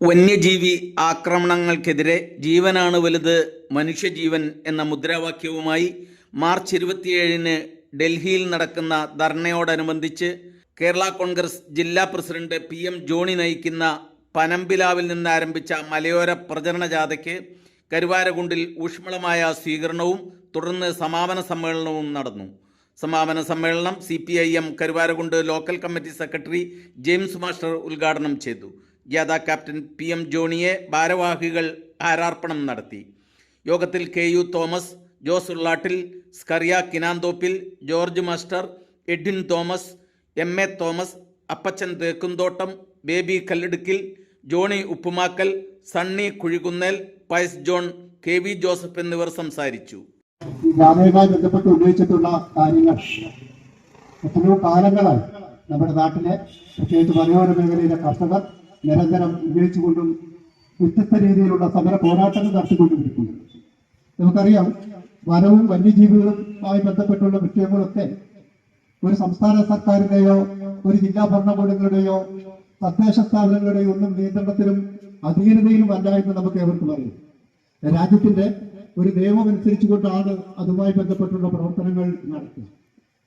വന്യജീവി ആക്രമണങ്ങൾക്കെതിരെ ജീവനാണ് വലുത് മനുഷ്യജീവൻ എന്ന മുദ്രാവാക്യവുമായി മാർച്ച് ഇരുപത്തിയേഴിന് ഡൽഹിയിൽ നടക്കുന്ന ധർണയോടനുബന്ധിച്ച് കേരള കോൺഗ്രസ് ജില്ലാ പ്രസിഡന്റ് പി എം ജോണി നയിക്കുന്ന പനമ്പിലാവിൽ നിന്ന് ആരംഭിച്ച മലയോര പ്രചരണ ജാഥയ്ക്ക് കരുവാരകുണ്ടിൽ ഊഷ്മളമായ സ്വീകരണവും തുടർന്ന് സമാപന സമ്മേളനവും നടന്നു. സമാപന സമ്മേളനം C P I M Karuvarakundu local committee secretary James master ഉദ്ഘാടനം ചെയ്തു. ജാഥ ക്യാപ്റ്റൻ പി എം ജോണിയെ ഭാരവാഹികൾ ആരാർപ്പണം നടത്തി. യോഗത്തിൽ K U Thomas Jose Ullattil Skaria Kinanthoppil George master Edin Thomas M A Thomas Appachan Thekkumthottam Baby Kallidukkil Johnny Uppumakkal Sunny Kuzhikunnel Pius John K V Joseph എന്നിവർ സംസാരിച്ചു. ഈ ബന്ധപ്പെട്ട് ഉന്നയിച്ചിട്ടുള്ള കാര്യങ്ങൾ എത്രയോ കാലങ്ങളായി നമ്മുടെ നാട്ടിലെ പ്രത്യേകിച്ച് മലയോര മേഖലയിലെ കർഷകർ നിരന്തരം ഉപയോഗിച്ചുകൊണ്ടും വ്യത്യസ്ത രീതിയിലുള്ള സമര പോരാട്ടങ്ങൾ നടത്തിക്കൊണ്ടിരിക്കുന്നത് നമുക്കറിയാം വനവും വന്യജീവികളുമായി ബന്ധപ്പെട്ടുള്ള വിഷയങ്ങളൊക്കെ ഒരു സംസ്ഥാന സർക്കാരിന്റെയോ ഒരു ജില്ലാ ഭരണകൂടങ്ങളുടെയോ തദ്ദേശ സ്ഥാപനങ്ങളുടെയോ ഒന്നും നിയന്ത്രണത്തിലും അധീനതയിലും അല്ല എന്ന് നമുക്ക് ഏവർക്കും അറിയാം. രാജ്യത്തിന്റെ ഒരു നിയമം അനുസരിച്ചുകൊണ്ടാണ് അതുമായി ബന്ധപ്പെട്ടുള്ള പ്രവർത്തനങ്ങൾ നടത്തുക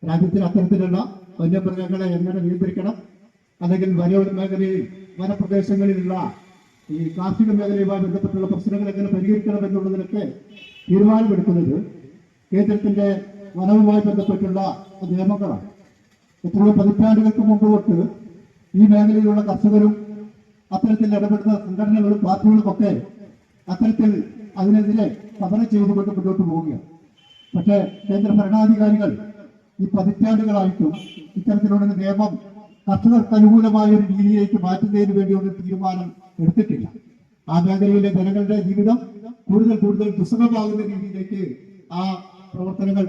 രാജ്യത്തിൽ അത്തരത്തിലുള്ള വന്യമൃഗങ്ങളെ എങ്ങനെ നിയന്ത്രിക്കണം? അല്ലെങ്കിൽ വന മേഖലയിൽ വനപ്രദേശങ്ങളിലുള്ള ഈ കാർഷിക മേഖലയുമായി ബന്ധപ്പെട്ടുള്ള പ്രശ്നങ്ങൾ എങ്ങനെ പരിഹരിക്കണം എന്നുള്ളതിനൊക്കെ തീരുമാനമെടുക്കുന്നത് കേന്ദ്രത്തിന്റെ വനവുമായി ബന്ധപ്പെട്ടുള്ള നിയമങ്ങളാണ്. എത്രയോ പതിറ്റാണ്ടുകൾക്ക് മുമ്പ് തൊട്ട് ഈ മേഖലയിലുള്ള കർഷകരും അത്തരത്തിൽ ഇടപെടുന്ന സംഘടനകളും പാർട്ടികളും ഒക്കെ അത്തരത്തിൽ അതിനെതിരെ സമരം ചെയ്തുകൊണ്ട് മുന്നോട്ട് പോവുകയാണ്. പക്ഷേ കേന്ദ്ര ഭരണാധികാരികൾ ഈ പതിറ്റാണ്ടുകളായിട്ടും ഇത്തരത്തിലുള്ള നിയമം കർഷകർക്ക് അനുകൂലമായ ഒരു രീതിയിലേക്ക് മാറ്റുന്നതിന് വേണ്ടി ഒരു തീരുമാനം എടുത്തിട്ടില്ല. ആ മേഖലയിലെ ജനങ്ങളുടെ ജീവിതം കൂടുതൽ കൂടുതൽ ദുസ്സഹമാകുന്ന രീതിയിലേക്ക് ആ പ്രവർത്തനങ്ങൾ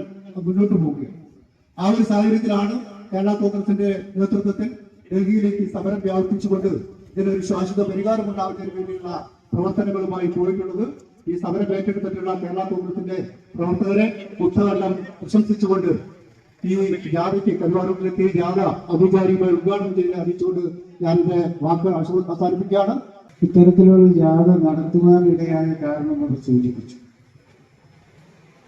മുന്നോട്ട് പോവുകയാണ്. ആ ഒരു സാഹചര്യത്തിലാണ് കേരള കോൺഗ്രസിന്റെ നേതൃത്വത്തിൽ ഡൽഹിയിലേക്ക് സമരം വ്യാപിപ്പിച്ചുകൊണ്ട് ഇതിനൊരു ശാശ്വത പരിഹാരം ഉണ്ടാകുന്നതിന് വേണ്ടിയുള്ള പ്രവർത്തനങ്ങളുമായി പോയിട്ടുള്ളത്. ഈ സമരം ഏറ്റെടുത്തിട്ടുള്ള കേരള കോൺഗ്രസിന്റെ പ്രവർത്തകരെ ഉത്തരവെല്ലാം പ്രശംസിച്ചുകൊണ്ട് ഈ ജാഥയ്ക്ക് കരുവാരൂരിലെത്തിയ ജാഥ ഔപചാരികമായി ഉദ്ഘാടനം ചെയ്ത് അറിയിച്ചുകൊണ്ട് ഞാൻ എന്റെ വാക്കുകൾ അവസ- അവസാനിപ്പിക്കുകയാണ്. ഇത്തരത്തിലുള്ള ജാഥ നടത്തുവാനിടയായ കാരണം സൂചിപ്പിച്ചു.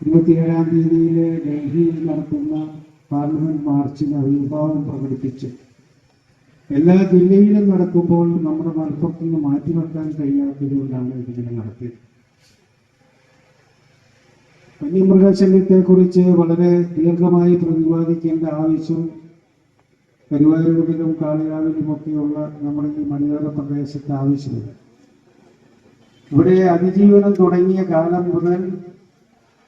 ഇരുപത്തിയേഴാം തീയതിയിൽ ഡൽഹിയിൽ നടത്തുന്ന പാർലമെന്റ് മാർച്ചിന് അഭിഭാവം പ്രകടിപ്പിച്ച്. എല്ലാ ജില്ലയിലും നടക്കുമ്പോൾ നമ്മുടെ മലപ്പുറത്ത് നിന്ന് മാറ്റിവെക്കാൻ കഴിയാത്തതുകൊണ്ടാണ് ഇതിങ്ങനെ നടത്തിയത്. വന്യമൃഗശല്യത്തെക്കുറിച്ച് വളരെ ദീർഘമായി പ്രതിപാദിക്കേണ്ട ആവശ്യം കരുവായൂരിലും കാളികാവിലുമൊക്കെയുള്ള നമ്മുടെ ഈ മലയോര പ്രദേശത്ത് ആവശ്യമില്ല. ഇവിടെ അതിജീവനം തുടങ്ങിയ കാലം മുതൽ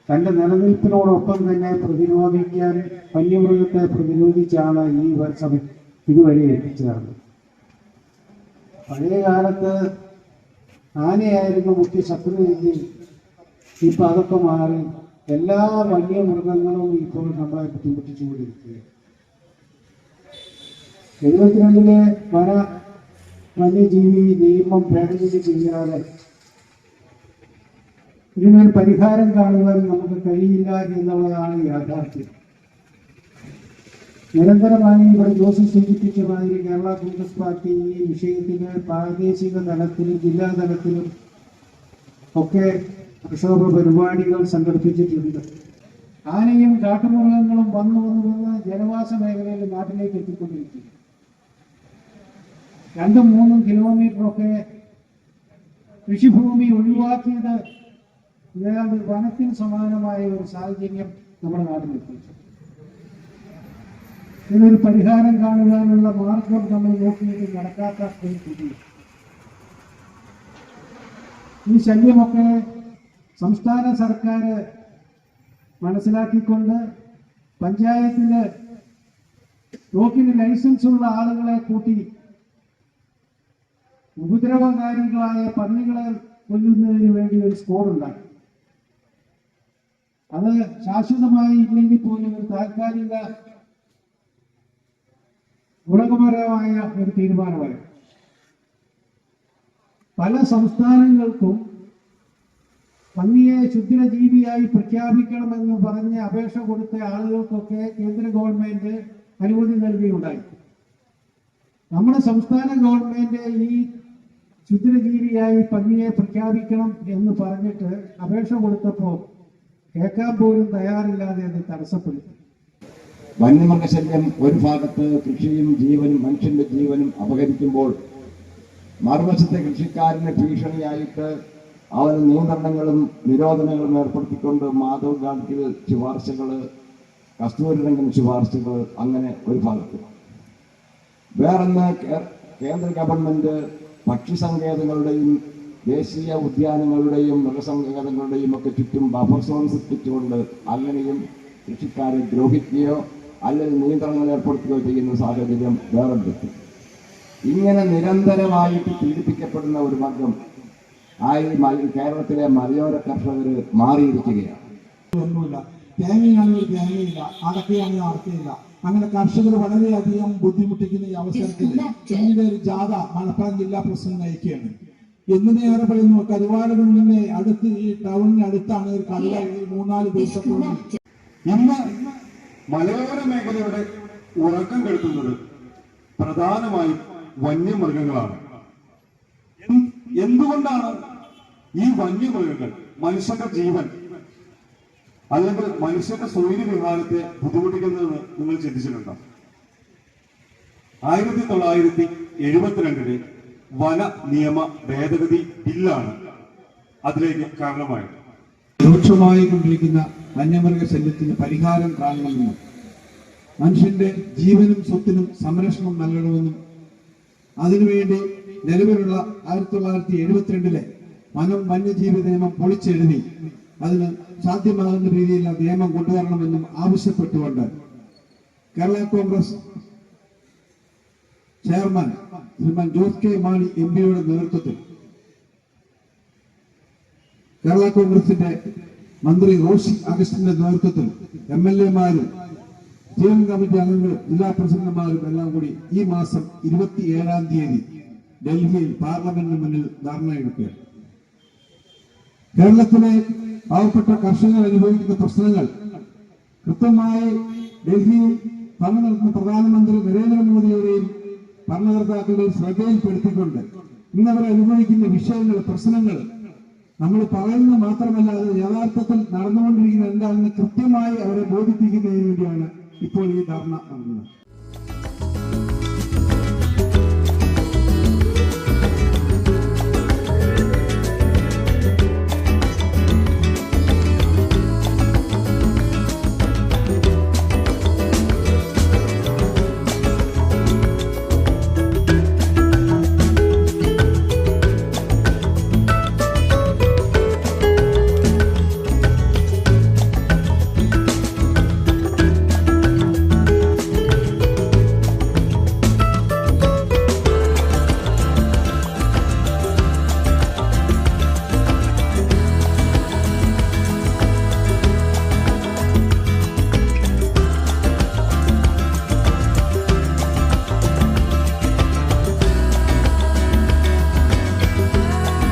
തന്റെ നിലനിൽപ്പിനോടൊപ്പം തന്നെ പ്രതിരോധിക്കാൻ വന്യമൃഗത്തെ പ്രതിരോധിച്ചാണ് ഈ വർഷം ഇതുവരെ എത്തിച്ചേർന്നത് പഴയ കാലത്ത് ആനയായിരുന്നു മുഖ്യ ശത്രുവെങ്കിൽ ഇപ്പൊ അതൊക്കെ മാറി എല്ലാ വന്യമൃഗങ്ങളും ഇപ്പോൾ നമ്മളെ ബുദ്ധിമുട്ടിച്ചുകൊണ്ടിരിക്കുകയാണ്. എഴുപത്തിരണ്ടിലെ വന വന്യജീവി നിയമം ഭേദഗതി ചെയ്യാതെ ഇതിനൊരു പരിഹാരം കാണുവാൻ നമുക്ക് കഴിയില്ല എന്നുള്ളതാണ് യാഥാർത്ഥ്യം. നിരന്തരമായി ഇവിടെ ജോസഫ് സൂചിപ്പിച്ച മാതിരി കേരള കോൺഗ്രസ് പാർട്ടി ഈ വിഷയത്തിന് പ്രാദേശിക തലത്തിലും ജില്ലാ തലത്തിലും ഒക്കെ പ്രക്ഷോഭ പരിപാടികൾ സംഘടിപ്പിച്ചിട്ടുണ്ട്. ആനയും കാട്ടുമൃഗങ്ങളും വന്നു വന്നു വന്ന് ജനവാസ മേഖലയിൽ നാട്ടിലേക്ക് എത്തിക്കൊണ്ടിരിക്കുന്നു. രണ്ടും മൂന്നും കിലോമീറ്ററൊക്കെ കൃഷിഭൂമി ഒഴിവാക്കിയത് ഏതാണ്ട് വനത്തിന് സമാനമായ ഒരു സാഹചര്യം നമ്മുടെ നാട്ടിലെത്തിച്ചു. ഇതിനൊരു പരിഹാരം കാണുവാനുള്ള മാർഗം നമ്മൾ നോക്കിയിട്ട് നടക്കാത്ത ഈ ശല്യമൊക്കെ സംസ്ഥാന സർക്കാർ മനസ്സിലാക്കിക്കൊണ്ട് പഞ്ചായത്തിന് തോക്കിന് ലൈസൻസ് ഉള്ള ആളുകളെ കൂട്ടി ഉപദ്രവകാരികളായ പന്നികളെ കൊല്ലുന്നതിന് വേണ്ടി ഒരു സ്കോഡ് ഉണ്ടാക്കി. അത് ശാശ്വതമായി ഇല്ലെങ്കിൽ പോലും ഒരു താൽക്കാലിക ഗുണകപരമായ ഒരു തീരുമാനമായി പല സംസ്ഥാനങ്ങൾക്കും പന്നിയെ ശുദ്ധിരജീവിയായി പ്രഖ്യാപിക്കണമെന്ന് പറഞ്ഞ് അപേക്ഷ കൊടുത്ത ആളുകൾക്കൊക്കെ കേന്ദ്ര ഗവൺമെന്റ് അനുമതി നൽകിയുണ്ടായി. നമ്മുടെ സംസ്ഥാന ഗവൺമെന്റ് ഈ ക്ഷുദ്രജീവിയായി പന്നിയെ പ്രഖ്യാപിക്കണം എന്ന് പറഞ്ഞിട്ട് അപേക്ഷ കൊടുത്തപ്പോൾ കേൾക്കാൻ പോലും തയ്യാറില്ലാതെ അത് തടസ്സപ്പെടുത്തി. വന്യമൃഗശല്യം ഒരു ഭാഗത്ത് കൃഷിയും ജീവനും മനുഷ്യന്റെ ജീവനും അപഹരിക്കുമ്പോൾ മറുവശത്തെ കൃഷിക്കാരന് ഭീഷണിയായിട്ട് അവന് നിയന്ത്രണങ്ങളും നിരോധനങ്ങളും ഏർപ്പെടുത്തിക്കൊണ്ട് മാധവ് ഗാഡ്ഗിൽ ശുപാർശകൾ കസ്തൂരിരംഗൻ ശുപാർശകൾ അങ്ങനെ ഒരു ഭാഗത്ത്. വേറൊന്ന് കേന്ദ്ര ഗവൺമെന്റ് പക്ഷിസങ്കേതങ്ങളുടെയും ദേശീയ ഉദ്യാനങ്ങളുടെയും മൃഗസങ്കേതങ്ങളുടെയും ഒക്കെ ചുറ്റും ബഫർ സോൺ സൃഷ്ടിച്ചുകൊണ്ട് അങ്ങനെയും കൃഷിക്കാരെ ദ്രോഹിക്കുകയോ അല്ലെങ്കിൽ നിയന്ത്രണങ്ങൾ ഏർപ്പെടുത്തുകയോ ചെയ്യുന്ന സാഹചര്യം വേറെ ഇങ്ങനെ നിരന്തരമായിട്ട് പീഡിപ്പിക്കപ്പെടുന്ന ഒരു വർഗം ആയി മല- കേരളത്തിലെ മലയോര കർഷകർ മാറിയിരിക്കുകയാണ്. ഒന്നുമില്ല. തേങ്ങയാണെങ്കിൽ തേങ്ങയില്ല. അടക്കയാണെങ്കിൽ അടക്കയില്ല. അങ്ങനെ കർഷകർ വളരെയധികം ബുദ്ധിമുട്ടിക്കുന്ന ഈ അവസരത്തിൽ പിന്നീട് ഒരു ജാഥ മലപ്പുറം ജില്ലാ പ്രസിഡന്റ് നയിക്കുകയാണ്. എന്തിനേറെ പറയുന്നു? കരുവാരകുണ്ടിന്റെ അടുത്ത് ഈ ടൗണിന് അടുത്താണ് ഒരു കടുവ മൂന്നാൽ ദിവസത്തോളം. ഇന്ന് മലയോര മേഖലയുടെ ഉറക്കം കെടുത്തുന്നത് പ്രധാനമായും വന്യമൃഗങ്ങളാണ്. എന്തുകൊണ്ടാണ് ഈ വന്യമൃഗങ്ങൾ മനുഷ്യന്റെ ജീവൻ അല്ലെങ്കിൽ മനുഷ്യന്റെ സ്വൈര്യ വിഹാരത്തെ ബുദ്ധിമുട്ടിക്കുന്നതെന്ന് നിങ്ങൾ ചിന്തിച്ചിട്ടുണ്ടോ? ആയിരത്തി തൊള്ളായിരത്തി എഴുപത്തിരണ്ടിലെ വന നിയമ ഭേദഗതി ബില്ലാണ് അതിലേക്ക് കാരണമായത്. രൂക്ഷമായി കൊണ്ടിരിക്കുന്ന വന്യമൃഗ ശല്യത്തിന് പരിഹാരം കാണണമെന്നും മനുഷ്യന്റെ ജീവനും സ്വത്തിനും സംരക്ഷണം നൽകണമെന്നും അതിനുവേണ്ടി നിലവിലുള്ള ആയിരത്തി തൊള്ളായിരത്തി എഴുപത്തിരണ്ടിലെ വനം വന്യജീവി നിയമം പൊളിച്ചെഴുതി അതിന് സാധ്യമാകുന്ന രീതിയിൽ ആ നിയമം കൊണ്ടുവരണമെന്നും ആവശ്യപ്പെട്ടുകൊണ്ട് Kerala Congress chairman Shriman Jose K Mani M പിയുടെ നേതൃത്വത്തിൽ കേരള കോൺഗ്രസിന്റെ മന്ത്രി റോഷി അഗസ്റ്റിന്റെ നേതൃത്വത്തിൽ എം എൽ എമാരും സ്റ്റിയറിംഗ് കമ്മിറ്റി അംഗങ്ങളും ജില്ലാ പ്രസിഡന്റുമാരും എല്ലാം കൂടി ഈ മാസം ഇരുപത്തിയേഴാം തീയതി ഡൽഹിയിൽ പാർലമെന്റിന് മുന്നിൽ ധർണ എടുക്കുകയാണ് കേരളത്തിലെ പാവപ്പെട്ട കർഷകർ അനുഭവിക്കുന്ന പ്രശ്നങ്ങൾ. കൃത്യമായി ഡൽഹിയിൽ ഭരണം നിൽക്കുന്ന പ്രധാനമന്ത്രി നരേന്ദ്രമോദിയുടെയും ഭരണകർത്താക്കളുടെയും ശ്രദ്ധയിൽപ്പെടുത്തിക്കൊണ്ട് ഇന്നവർ അനുഭവിക്കുന്ന വിഷയങ്ങൾ പ്രശ്നങ്ങൾ നമ്മൾ പറയുന്നത് മാത്രമല്ല അത് യഥാർത്ഥത്തിൽ നടന്നുകൊണ്ടിരിക്കുന്ന എന്താണെന്ന് കൃത്യമായി അവരെ ബോധിപ്പിക്കുന്നതിന് വേണ്ടിയാണ് ഇപ്പോൾ ഈ ധർണ നടന്നത്.